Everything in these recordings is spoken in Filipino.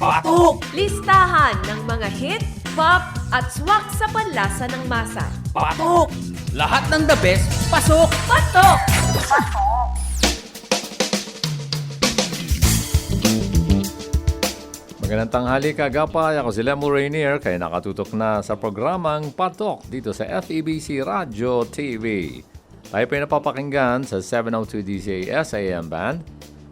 Patok! Listahan ng mga hit, pop at swak sa panlasa ng masa. Patok! Lahat ng the best, pasok! Patok! Magandang tanghali kagapay. Ako si Lemo Rainier kaya nakatutok na sa programang Patok dito sa FEBC Radio TV. Tayo pa napapakinggan sa 702 DCAS AM band.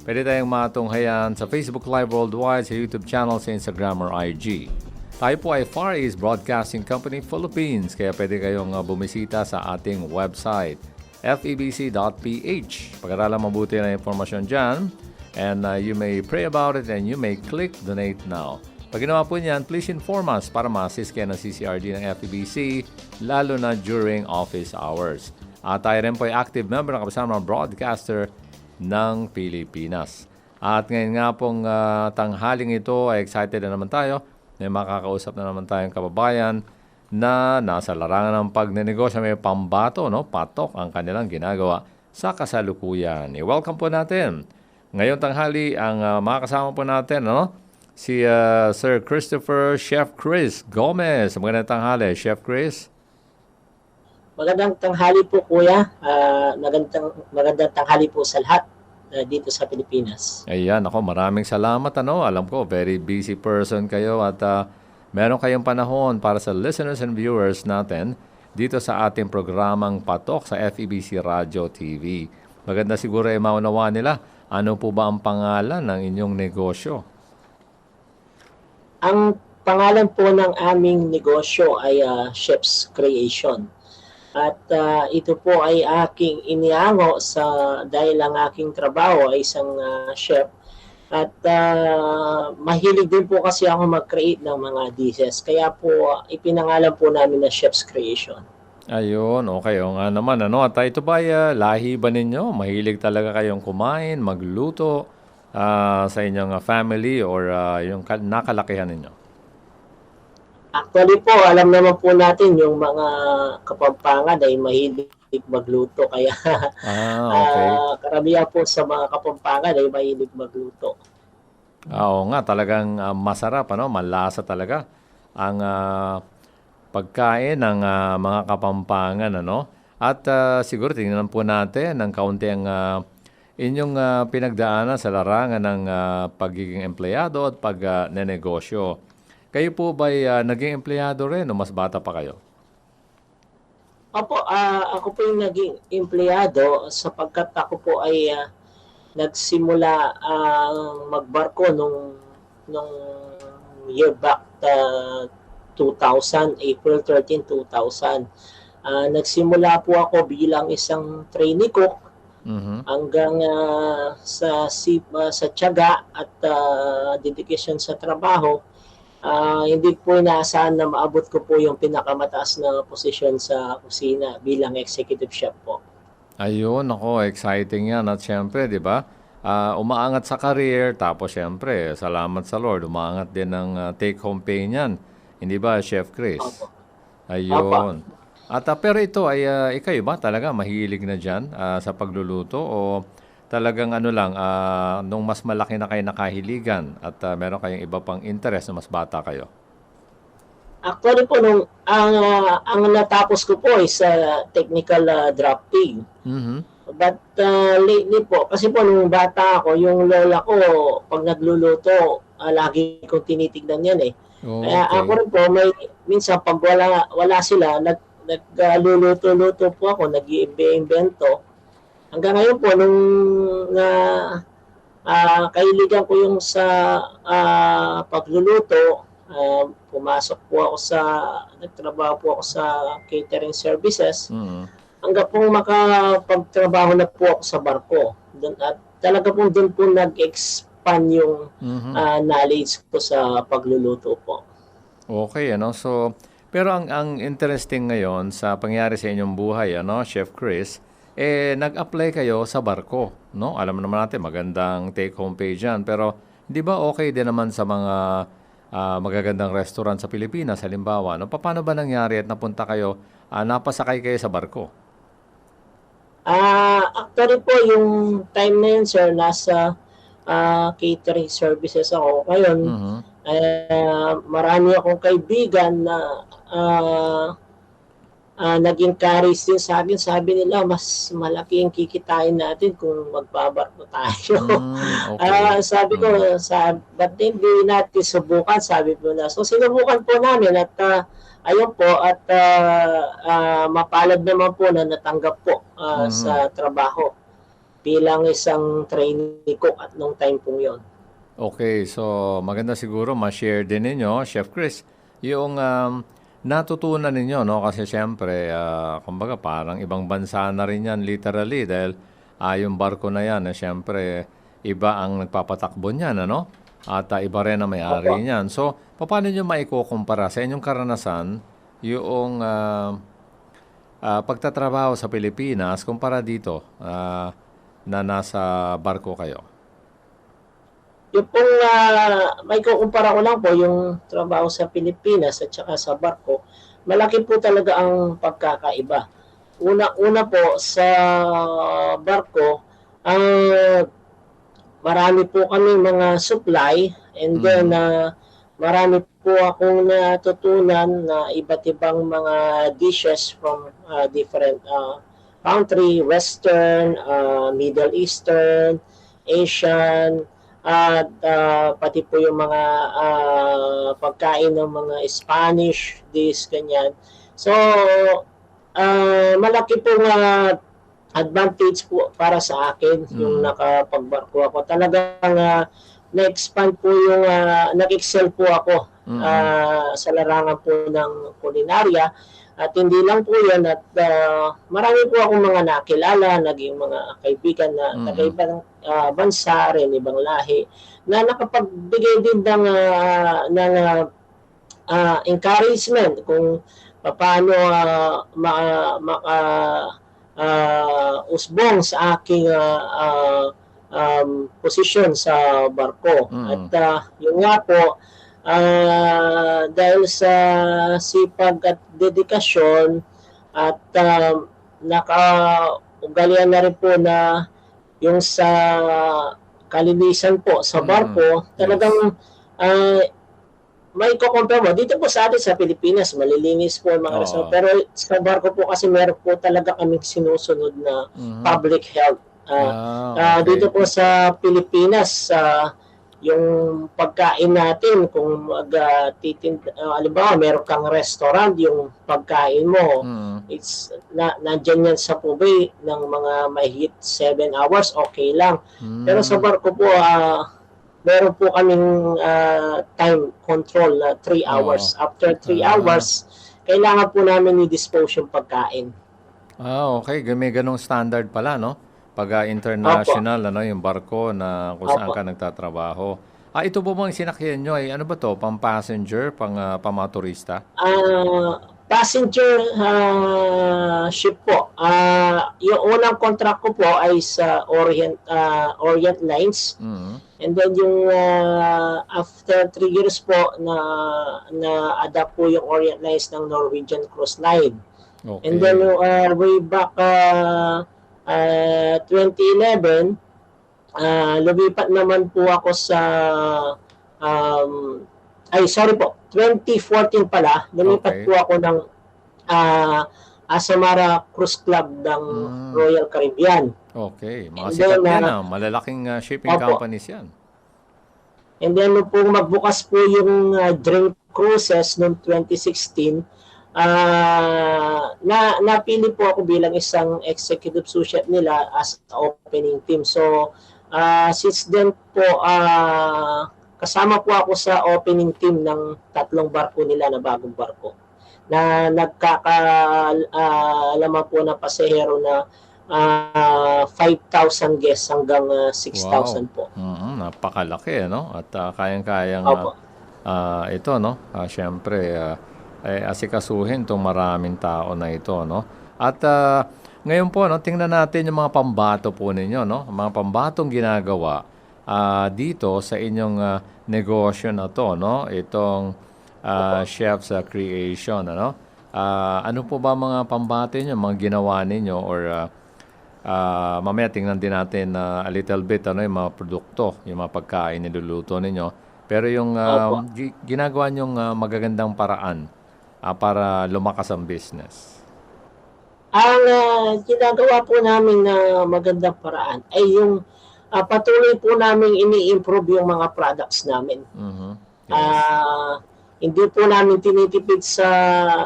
Pwede tayong matunghayan sa Facebook Live Worldwide, sa YouTube channel, sa Instagram or IG. Tayo po ay Far East Broadcasting Company Philippines kaya pwede kayong uh, bumisita sa ating website febc.ph. Pag-aralan mabuti na informasyon dyan and uh, you may pray about it and you may click donate now. Pag ginawa po niyan, please inform us para ma-assist kayo ng CCRD ng FEBC lalo na during office hours. At tayo rin po ay active member ng kasama broadcaster ng Pilipinas. At ngayon nga pong uh, tanghaling ito ay excited na naman tayo. May makakausap na naman tayong kababayan na nasa larangan ng pagnenegosyo may pambato, no? patok ang kanilang ginagawa sa kasalukuyan. I-welcome po natin ngayon tanghali ang uh, mga po natin, no? Si uh, Sir Christopher Chef Chris Gomez. Magandang tanghali, Chef Chris. Magandang tanghali po kuya. Ah, magandang magandang tanghali po sa lahat ah, dito sa Pilipinas. Ayan, ako maraming salamat. Ano? Alam ko, very busy person kayo at uh, meron kayong panahon para sa listeners and viewers natin dito sa ating programang Patok sa FEBC Radio TV. Maganda siguro ay maunawa nila ano po ba ang pangalan ng inyong negosyo? Ang pangalan po ng aming negosyo ay ah, Chef's Creation. At ah, ito po ay aking iniango sa dahil ang aking trabaho ay isang ah, chef. At ah, mahilig din po kasi ako mag-create ng mga dishes. Kaya po ah, ipinangalan po namin na Chef's Creation. Ayun, okay. O nga naman, ano? At ito ba, ah, lahi ba ninyo? Mahilig talaga kayong kumain, magluto ah, sa inyong family or ah, yung ka- nakalakihan ninyo? Actually po, alam naman po natin yung mga kapampangan ay mahilig magluto. Kaya Ah, okay. ah, karamihan po sa mga kapampangan ay mahilig magluto. Oo nga, talagang ah, masarap, ano? Malasa talaga ang ah, pagkain ng ah, mga kapampangan, ano? At ah, siguro tingnan po natin ng kaunti ang ah, inyong ah, pinagdaanan sa larangan ng ah, pagiging empleyado at pag-nenegosyo. Kayo po ba naging empleyado rin o mas bata pa kayo? Opo, ah, ako po yung naging empleyado sapagkat ako po ay ah, nagsimula ah, magbarko nung nung year back ah, 2000, April 13, 2000. Ah, nagsimula po ako bilang isang trainee cook Mhm. hanggang ah, sa si, ah, sa tiyaga at ah, dedication sa trabaho ah, hindi po inaasahan na maabot ko po yung pinakamataas na posisyon sa kusina bilang executive chef po. Ayun, ako, exciting yan. At syempre, di ba, ah, umaangat sa career, tapos syempre, salamat sa Lord, umaangat din ng ah, take-home pay niyan. Hindi ba, Chef Chris? Opo. Ayun. At ah, pero ito ay ah, ikaw ba talaga mahilig na diyan sa pagluluto o talagang ano lang ah, nung mas malaki na kayo nakahiligan at ah, meron kayong iba pang interest na mas bata kayo? Actually po, nung, ang, ah, ang natapos ko po is sa technical ah, drafting. Mhm. But ah, lately po, kasi po nung bata ako, yung lola ko, pag nagluluto, ah, lagi kong tinitignan yan eh. Kaya ako Okay. rin po, may, minsan pag wala, wala sila, nag, nagluluto-luto po ako, nag-iimbento. Hanggang ngayon po, nung na ah, kahiligan ko yung sa ah, pagluluto, ah, pumasok po ako sa, nagtrabaho po ako sa catering services. Mhm. Hanggang po makapagtrabaho na po ako sa barko. Dun, at talaga po doon po nag-expand yung Mhm. ah, knowledge ko sa pagluluto po. Okay, ano? So, pero ang ang interesting ngayon sa pangyari sa inyong buhay, ano, Chef Chris, eh nag-apply kayo sa barko, no? Alam naman natin magandang take-home pay diyan, pero di ba okay din naman sa mga ah, magagandang restaurant sa Pilipinas, halimbawa, no? Paano ba nangyari at napunta kayo, ah, napasakay kayo sa barko? Ah, actually po yung time na yun sir nasa ah, catering services ako. Ngayon, Mhm. Eh, marami akong kaibigan na ah, ah, nag-encourage din sa akin. Sabi nila, mas malaki ang kikitain natin kung magbabarko tayo. Mm, okay. Ah, sabi ko, sa, ba't hindi natin subukan? Sabi po na. So, sinubukan po namin at ah, ayun po, at ah, ah, mapalad naman po na natanggap po ah, Mhm. sa trabaho bilang isang trainee cook at nung time po yon. Okay, so maganda siguro ma-share din ninyo, Chef Chris, yung um, natutunan ninyo, no? Kasi siyempre, ah, kumbaga parang ibang bansa na rin yan literally dahil ah, yung barko na yan, eh, siyempre, iba ang nagpapatakbo niyan, ano? At ah, iba rin ang may-ari Opo. niyan. So, paano nyo maikukumpara sa inyong karanasan yung ah, ah, pagtatrabaho sa Pilipinas kumpara dito ah, na nasa barko kayo? Yung pong ah, may kukumpara ko lang po yung trabaho sa Pilipinas at saka sa barko, malaki po talaga ang pagkakaiba. Una-una po sa barko, ang marami po kami mga supply and then ah, marami po akong natutunan na iba't ibang mga dishes from ah, different ah, country, Western, ah, Middle Eastern, Asian, at ah, pati po yung mga ah, pagkain ng mga Spanish dish, ganyan. So, ah, malaki pong ah, advantage po para sa akin yung Mm. nakapagbarko ako. Talagang ah, na-expand po yung, ah, nag-excel po ako Mm. ah, sa larangan po ng kulinarya. At hindi lang po yan at ah, marami po akong mga nakilala, naging mga kaibigan na Mhm. taga-ibang ah, bansa rin, ibang lahi, na nakapagbigay din ng, ah, ng ah, ah, encouragement kung paano uh, maka, maka ah, usbong sa aking ah, ah, um, posisyon sa barko. Mm. At ah, yun nga po, ah, dahil sa sipag at dedikasyon at um, nakaugalian na rin po na yung sa kalinisan po sa Mm. barko, talagang ah, may kukumpara mo. Dito po sa atin sa Pilipinas, malilinis po ang mga restaurant. Pero sa barko po kasi meron po talaga kaming sinusunod na Mhm. public health. Ah, Ah, okay. dito po sa Pilipinas, ah, yung pagkain natin, kung mag uh, titin, ah, halimbawa, meron kang restaurant, yung pagkain mo, Mm. it's na nandyan yan sa pubay ng mga mahigit 7 hours, okay lang. Mm. Pero sa barko po, ah, meron po kaming ah, time control na 3 Oo. hours. After 3 Ah. hours, kailangan po namin i-dispose yung pagkain. Ah, okay. May ganong standard pala, no? Pag ah, international, ano, yung barko na kung saan Opo. ka nagtatrabaho. Ah, ito po bang sinakyan nyo ay ano ba to? Pang passenger, pang, ah, pang mga turista? Ah, passenger ah, ship po. Ah, yung unang contract ko po ay sa Orient ah, Orient Lines. Mm. And then yung ah, after three years po na na adapt po yung Orient Lines ng Norwegian Cruise Line. Okay. And then uh, way back uh, uh, 2011, uh, lumipat naman po ako sa um, ay sorry po, 2014 pala, lumipat Okay. po ako ng uh, Asamara Cruise Club ng Mm. Royal Caribbean. Okay. Mga And sikat then, yan, ah, ah. Malalaking ah, shipping Opo. companies yan. And then nung po magbukas po yung uh, Dream Cruises noong 2016, ah na napili po ako bilang isang executive sous chef nila as opening team. So ah since then po ah kasama po ako sa opening team ng tatlong barko nila na bagong barko na nagkakaalaman po na pasahero na ah 5,000 guests hanggang ah, 6,000 po. Mhm, napakalaki, ano? At ah, kayang-kayang ah, ah, ito, no? Ah, Siyempre, ah, eh, asikasuhin itong maraming tao na ito, no? At ah, ngayon po, no, tingnan natin yung mga pambato po ninyo, no? Mga pambatong ginagawa ah, dito sa inyong ah, negosyo na to, no? Itong ah, Chef's ah, Creation, ano? Ah, ano po ba mga pambate nyo, mga ginawa ninyo or ah, Ah, mamaya tingnan din natin na a little bit ano yung mga produkto, yung mga pagkain niluluto ninyo. Pero yung ah, Opo. gi- ginagawa niyong ah, magagandang paraan ah, para lumakas ang business. Ang ah, ginagawa po namin na magandang paraan ay yung ah, patuloy po namin ini-improve yung mga products namin. Mhm. Yes. Ah, hindi po namin tinitipid sa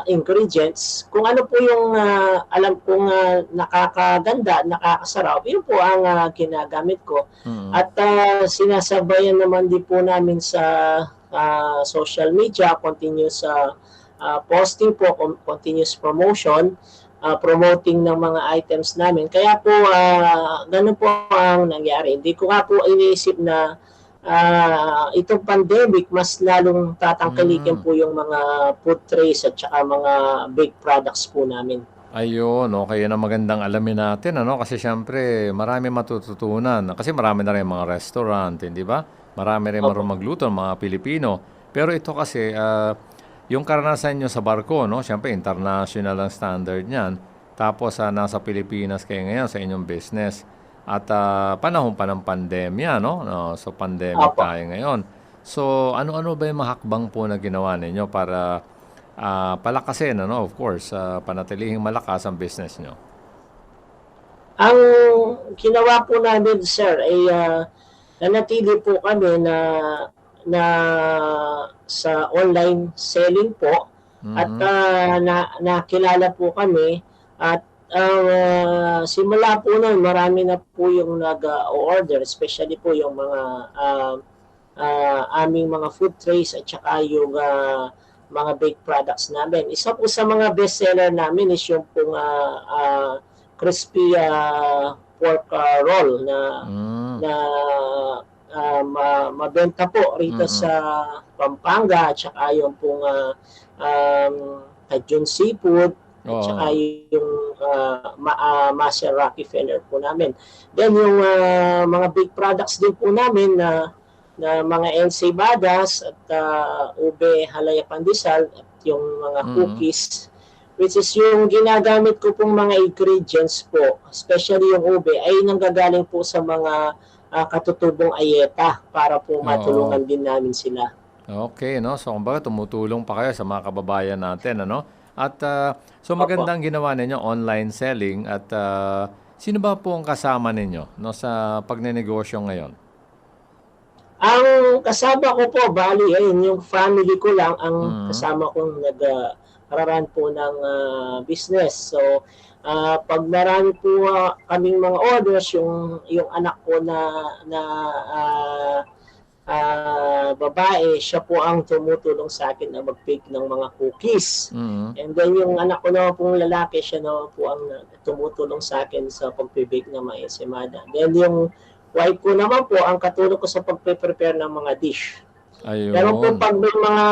ingredients. Kung ano po yung ah, alam kong ah, nakakaganda, nakakasarap, yun po ang ah, ginagamit ko. Mhm. At ah, sinasabayan naman din po namin sa ah, social media, continuous ah, ah, posting po, con- continuous promotion, ah, promoting ng mga items namin. Kaya po, ah, ganun po ang nangyari. Hindi ko nga po iniisip na ah, itong pandemic, mas lalong tatangkalikin Mm. po yung mga food trays at saka mga baked products po namin. Ayun, okay, yan ang magandang alamin natin, ano? Kasi syempre, marami matututunan. Kasi marami na rin mga restaurant, hindi ba? Marami rin Opo. marunong magluto, ng mga Pilipino. Pero ito kasi, ah, yung karanasan nyo sa barko, no? Syempre, international ang standard niyan. Tapos, ah, nasa Pilipinas kayo ngayon sa inyong business. At ah, panahon pa ng pandemya, no? no? So, pandemic Opo. tayo ngayon. So, ano-ano ba yung mahakbang po na ginawa ninyo para ah, palakasin, ano? Of course, ah, panatilihing malakas ang business nyo. Ang ginawa po namin, sir, ay ah, nanatili po kami na na sa online selling po at Mhm. ah, na, nakilala po kami at ah, simula po noon marami na po yung nag-order especially po yung mga ah, ah, aming mga food trays at saka yung ah, mga baked products namin. Isa po sa mga bestseller namin is yung pong ah, ah, crispy ah, pork ah, roll na Mm. na ma- mabenta po rito Mm-mm. sa Pampanga at saka yung pong ah, um, Cajun Seafood at saka yung ah, ma- Master Rockefeller po namin. Then yung ah, mga big products din po namin na na mga ensibadas at ah, ube halaya pandesal at yung mga Mhm. cookies which is yung ginagamit ko pong mga ingredients po, especially yung ube, ay nanggagaling po sa mga ah, katutubong ayeta para po Oo. matulungan din namin sila. Okay, no? So, kumbaga, tumutulong pa kayo sa mga kababayan natin, ano? At, ah, so, magandang ginawa ninyo online selling at ah, sino ba po ang kasama ninyo, no, sa pagnenegosyo ngayon? Ang kasama ko po, bali, ayun, yung family ko lang ang Mhm. kasama kong nag-run po ng ah, business. So, ah, pag marami po ah, kaming mga orders, yung, yung anak ko na, na ah, ah, babae, siya po ang tumutulong sa akin na mag-bake ng mga cookies. Mhm. And then yung anak ko naman pong lalaki, siya naman po ang tumutulong sa akin sa pag-bake ng mga ensimada. Then yung wife ko naman po ang katulong ko sa pagpe-prepare ng mga dish. Ayun. Pero po pag may mga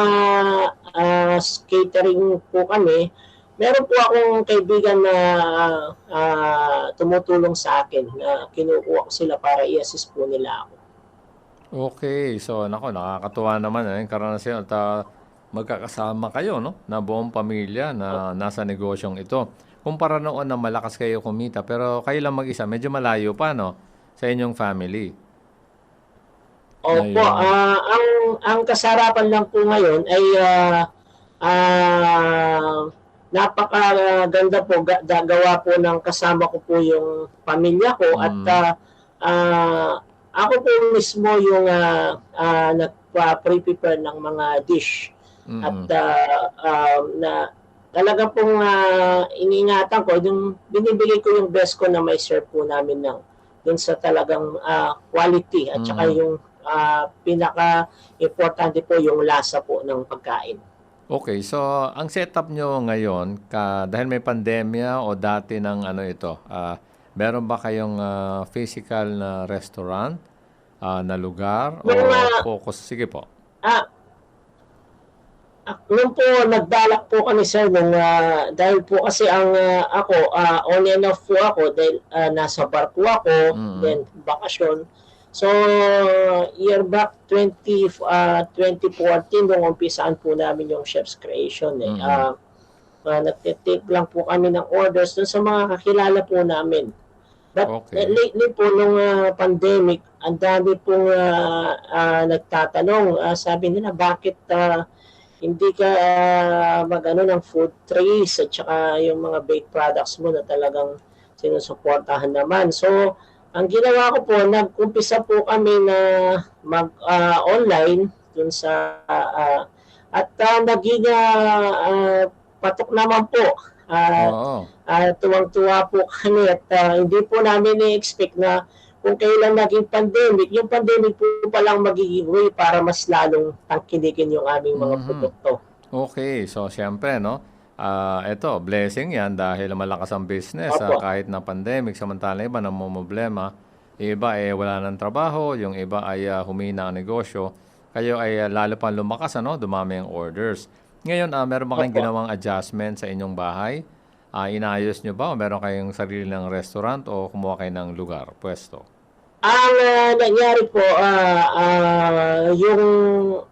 ah, catering po kami, meron po akong kaibigan na ah, tumutulong sa akin na kinukuha ko sila para i-assist po nila ako. Okay, so, nako, nakakatuwa naman, eh, karanasan at ah, magkakasama kayo, no? Na buong pamilya na nasa negosyong ito. Kumpara noon na malakas kayo kumita, pero kayo lang mag-isa, medyo malayo pa, no? Sa inyong family. Opo, ah, ang ang kasarapan lang po ngayon ay ah ah, napakaganda po ga- gawa po ng kasama ko po yung pamilya ko at Mm. ah, ah, ako po mismo yung ah, ah, nagpa-prepare ng mga dish Mhm. at ah, um, na talaga pong ah, iniingatan ko yung binibigay ko yung best ko na may serve po namin ng dun sa talagang ah, quality at saka Mhm. yung ah, pinaka importante po yung lasa po ng pagkain. Okay, so ang setup nyo ngayon, ka, dahil may pandemya o dati ng ano ito, ah, meron ba kayong ah, physical na restaurant ah, na lugar o Yung, ah, focus? Sige po. Ah, nung po nagbalak po kami sir nung ah, dahil po kasi ang ah, ako ah, on and off po ako dahil ah, nasa bar po ako Mhm. then bakasyon so year back 20 ah, 2014 nung umpisaan po namin yung chef's creation eh Mhm. Ah, ah, nagtitake lang po kami ng orders dun sa mga kakilala po namin but Okay. eh, lately po nung ah, pandemic ang dami pong ah, ah, nagtatanong. Ah, sabi nila, bakit ah, hindi ka ah, mag-ano ng food trays at saka yung mga baked products mo na talagang sinusuportahan naman. So, ang ginawa ko po, nag-umpisa po kami na mag-online dun sa ah, at ah, naging ah, ah, patok naman po. Ah, Oo. Ah, tuwang-tuwa po kami at ah, hindi po namin i-expect na kung kailan naging pandemic, yung pandemic po palang magiging way para mas lalong tangkilikin yung aming mga Mhm. produkto. Okay, so siyempre, no? Ah, ito, blessing yan dahil malakas ang business ah, Opo. kahit na pandemic. Samantala iba namumblema. Iba eh wala ng trabaho, yung iba ay ah, humina ang negosyo. Kayo ay ah, lalo pang lumakas, ano? Dumami ang orders. Ngayon, ah, meron ba kayong Opo. ginawang adjustment sa inyong bahay? Ah, inayos nyo ba? O meron kayong sarili ng restaurant o kumuha kayo ng lugar, pwesto? Ang ah, nangyari po, ah, ah, yung,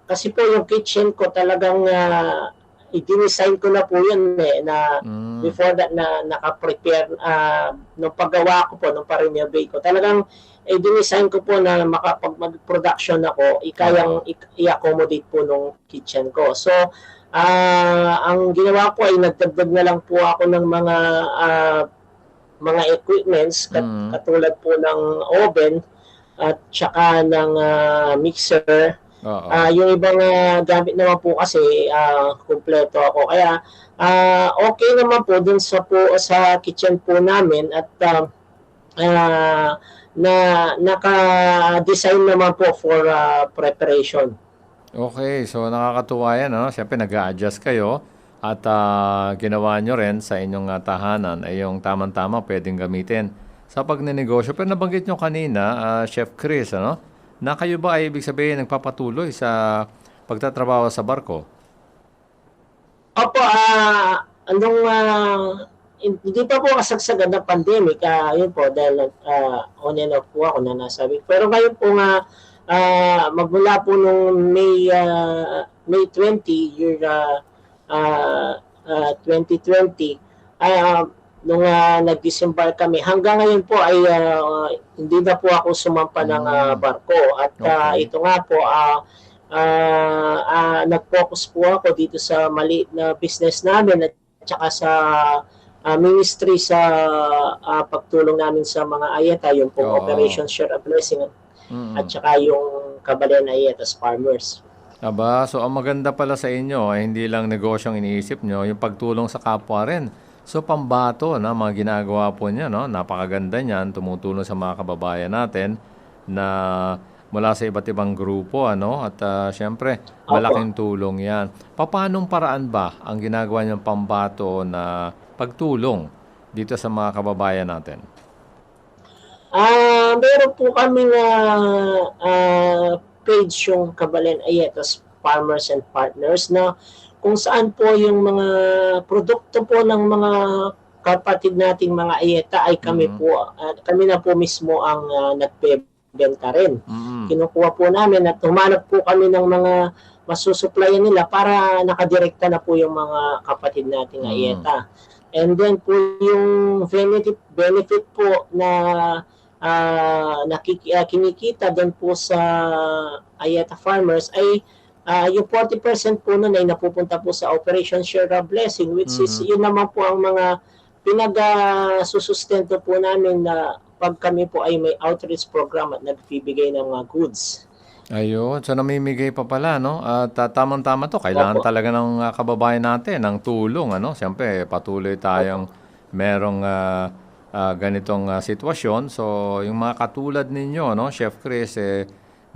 kasi po yung kitchen ko talagang uh, i-design ko na po yun eh, na Mm. before that na naka-prepare uh, nung paggawa ko po, nung pa-renovate ko. Talagang i-design ko po na makapag mag-production ako, ikayang i- i-accommodate po nung kitchen ko. So, ah ang ginawa ko ay nagdagdag na lang po ako ng mga ah, mga equipments kat- Mm. katulad po ng oven at saka ng ah, mixer Oo. Ah, yung ibang ah, gamit naman po kasi ah, kumpleto ako. Kaya ah, okay naman po dun sa po sa kitchen po namin at ah, ah, na naka-design naman po for ah, preparation. Okay, so nakakatuwa yan, ano? Siyempre nag adjust kayo at ah, ginawa nyo rin sa inyong ah, tahanan ay yung tamang-tama pwedeng gamitin sa pagnenegosyo. Pero nabanggit nyo kanina, ah, Chef Chris, ano? Na kayo ba ay ibig sabihin nagpapatuloy sa pagtatrabaho sa barko? Opo, ah anong ah, hindi pa po kasagsagan ng pandemic, ah yun po, dahil ah on and off po ako na nasabi. Pero ngayon po nga, ah magmula po nung May, ah, May 20, year ah, ah, ah, 2020, ay ah, nung ah, nag-disembark kami, hanggang ngayon po ay ah, hindi na po ako sumampa ng Mm. barko. At Okay. ito nga po, ah, ah, ah, nag-focus po ako dito sa maliit na business namin at saka sa ah, ministry sa ah, pagtulong namin sa mga ayata, yung pong Oo. Operation Share a Blessing Mm. at saka yung Kabalen Ayatas Farmers. Aba, so ang maganda pala sa inyo ay hindi lang negosyong iniisip nyo, yung pagtulong sa kapwa rin. So pambato na mga ginagawa po niya, no? Napakaganda niyan, tumutulong sa mga kababayan natin na mula sa iba't ibang grupo, ano? At ah, syempre, malaking tulong 'yan. Papanong paraan ba ang ginagawa niyong pambato na pagtulong dito sa mga kababayan natin? Ah, meron po kami na ah, page yung Kabalen Ayatas Farmers and Partners na kung saan po yung mga produkto po ng mga kapatid nating mga ayeta ay kami Mhm. po ah, kami na po mismo ang uh, nagbebenta rin. Mm. Kinukuha po namin at humanap po kami ng mga masusuplayan nila para nakadirekta na po yung mga kapatid nating Mm. ayeta. And then po yung benefit, benefit po na ah, nakiki, ah, kinikita doon po sa Ayeta Farmers ay ah, yung 40% po nun ay napupunta po sa Operation Share a Blessing which is Mhm. yun naman po ang mga pinag-susustento po namin na pag kami po ay may outreach program at nagbibigay ng mga goods. Ayun, so namimigay pa pala, no? At ah, tamang-tama to, kailangan Opo. talaga ng ah, kababayan natin ng tulong, ano? Siyempre, patuloy tayong merong ah, ah, ganitong ah, sitwasyon. So, yung mga katulad ninyo, no, Chef Chris, eh,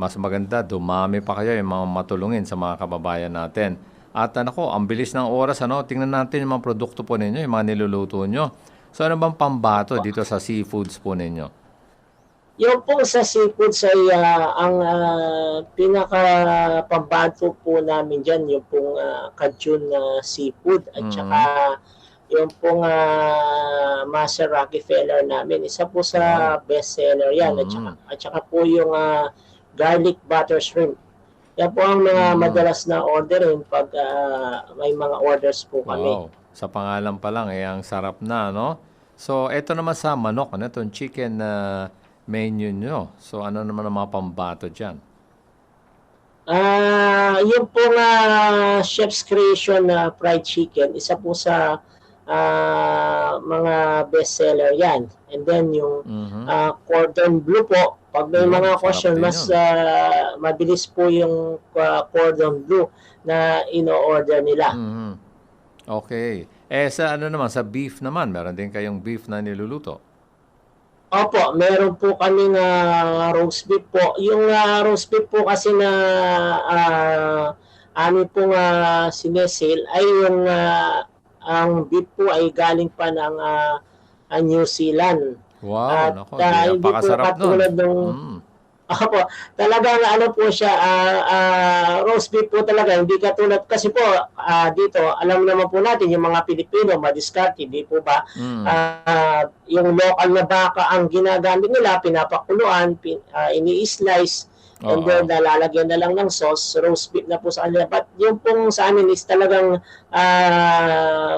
mas maganda, dumami pa kayo yung mga matulungin sa mga kababayan natin. At ano ko, ang bilis ng oras, ano? Tingnan natin yung mga produkto po ninyo, yung mga niluluto nyo. So, ano bang pambato dito sa seafoods po ninyo? Yung po sa seafoods ay ah, ang ah, pinaka pambato po namin dyan, yung pong uh, na seafood at Mhm. saka yung pong ah, Master Rockefeller namin. Isa po sa best seller yan. At, Mhm. saka, at saka po yung ah, garlic butter shrimp. Yan po ang mga Mhm. madalas na orderin pag ah, may mga orders po kami. Wow. Sa pangalan pa lang, eh, ang sarap na, no? So, eto naman sa manok, ano? Itong chicken na menu nyo. So ano naman ang mga pambato dyan? Ah, yung pong ah, Chef's Creation na fried chicken, isa po sa ah, mga bestseller yan. And then yung Mhm. ah, cordon bleu po, pag may mga question, mas ah, mabilis po yung ah, cordon bleu na ino-order nila. Mhm. Okay. Eh sa ano naman, sa beef naman, meron din kayong beef na niluluto. Opo, meron po kami na roast beef po. Yung ah, roast beef po kasi na uh, amin pong uh, sinesil ay yung ah, ang beef po ay galing pa ng ah, New Zealand. Wow, At nako, ah, di, hindi po napakasarap nun. katulad nung Mm. Opo, talagang ano po siya, ah, ah, roast beef po talaga, hindi katulad kasi po ah, dito, alam naman po natin yung mga Pilipino, madiskarte, di po ba? Mm. Ah, yung local na baka ang ginagamit nila, pinapakuluan, pin, ah, ini-slice, and Oo. then nalalagyan na lang ng sauce, roast beef na po sa kanila. But yung pong sa amin is talagang uh,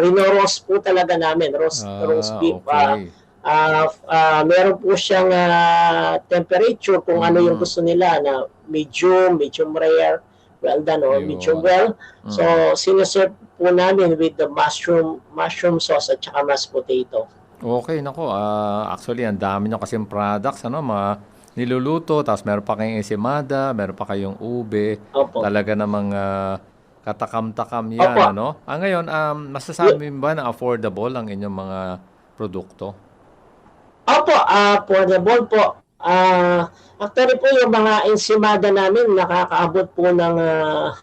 rino-roast po talaga namin, roast, Ah, roast beef. Ah, okay. Ah, ah, meron po siyang ah, temperature kung ano yung Mm. gusto nila na medium, medium rare, well done or Yun. medium well. Mm. So sinuserve po namin with the mushroom mushroom sauce at saka mashed potato. Okay, nako. ah, actually, ang dami nyo kasing products, ano, mga niluluto, tapos meron pa kayong ensimada, meron pa kayong ube. Opo. Talaga namang ah, katakam-takam yan, Opo. ano? Ah, ngayon, um, masasabi mo ba na affordable ang inyong mga produkto? Opo, ah affordable po. Ah, actually po yung mga ensimada namin nakakaabot po ng ah,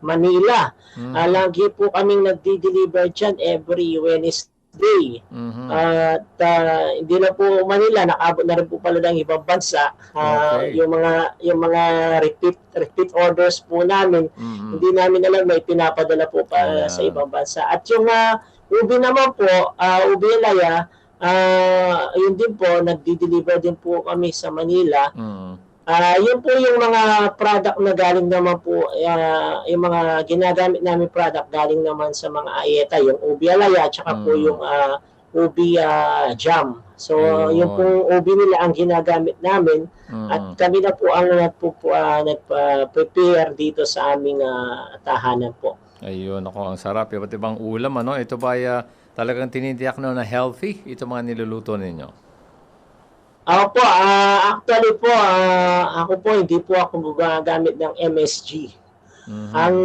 Manila. Mm. Ah, lagi po kaming nagdi-deliver dyan every Wednesday. Mhm. At ah, hindi na po Manila, nakaabot na rin po pala ng ibang bansa. Ah, Okay. Yung mga yung mga repeat repeat orders po namin, Mhm. hindi namin alam may pinapadala po pa Ayan. sa ibang bansa. At yung uh, ubi naman po, uh, ubi laya, ah yun din po, nagdi-deliver din po kami sa Manila. Mhm. Ah, yun po yung mga product na galing naman po, ah, yung mga ginagamit namin product galing naman sa mga ayeta, yung ubi alaya, tsaka po Mm. yung ah, ubi ah, jam. So, Ayun. yung pong ubi nila ang ginagamit namin at Mhm. kami na po ang nagpo, ah, nagpa-prepare dito sa aming ah, tahanan po. Ayun, ako, ang sarap. Iba't ibang ulam, ano? Ito ba ay, ah, talagang tinitiyak na na healthy? Ito mga niluluto ninyo? Ako po, ah, actually po, ah, ako po, hindi po ako gumagamit ng MSG. Mhm. Ang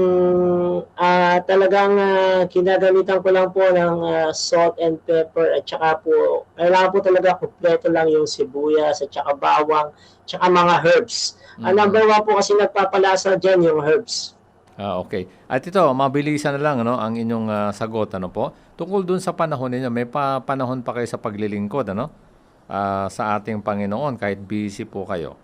ah, talagang ah, kinagamitan ko lang po ng ah, salt and pepper at saka po, kailangan po talaga kumpleto lang yung sibuyas at saka bawang, at mga herbs. Ang Mhm. number one po kasi nagpapalasa dyan yung herbs. Ah, okay. At ito, mabilisan na lang ano, ang inyong ah, sagot ano po. Tungkol dun sa panahon ninyo, may pa panahon pa kayo sa paglilingkod ano? Ah, sa ating Panginoon kahit busy po kayo.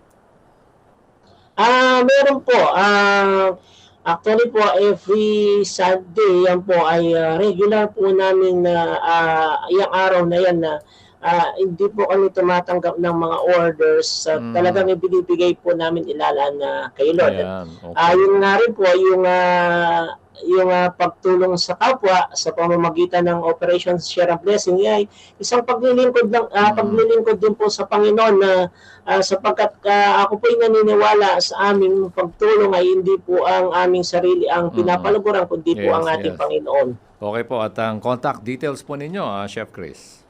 Ah, meron po. Ah, actually po every Sunday yan po ay ah, regular po namin na ah, yung araw na yan na ah, hindi po kami tumatanggap ng mga orders. Ah, Mm. Talagang ibinibigay po namin ilalaan na kay Lord. Ayan, okay. Ah, yun nga rin po yung ah, yung ah, pagtulong sa kapwa sa pamamagitan ng Operation Share and Blessing ay isang paglilingkod ng ah, Mm. paglilingkod din po sa Panginoon na ah, sapagkat ah, ako po ay naniniwala sa aming pagtulong ay hindi po ang aming sarili ang Mm. pinapaluguran kundi po Yes, ang ating yes. Panginoon. Okay po, at ang contact details po ninyo, ah, Chef Chris.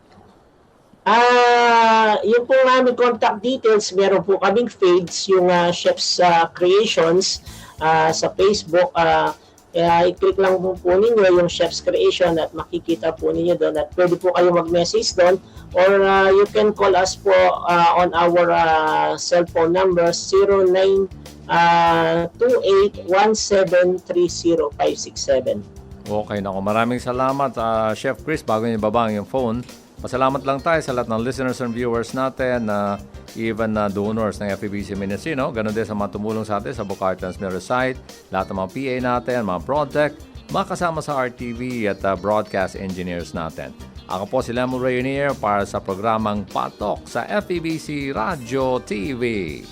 Ah, yung po aming contact details, meron po kaming page, yung ah, Chef's ah, Creations ah, sa Facebook. Ah, kaya i-click lang po, po ninyo yung Chef's Creation at makikita po ninyo doon at pwede po kayo mag-message doon or ah, you can call us po ah, on our ah, cellphone number 09 ah, 28173057. Okay, nako. Maraming salamat, ah, Chef Chris. Bago niyo ibaba ang yung phone, pasalamat lang tayo sa lahat ng listeners and viewers natin, na even na donors ng FEBC Ministry, no? Ganon din sa mga tumulong sa atin sa Bukar Transmitter site, lahat ng mga PA natin, mga project, mga kasama sa RTV at ah, broadcast engineers natin. Ako po si Lemo Rainier para sa programang Patok sa FEBC Radio TV.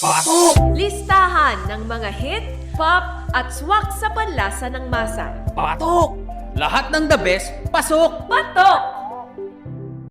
Patok! Listahan ng mga hit, pop, at swak sa panlasa ng masa. Patok! Lahat ng the best, pasok! Patok!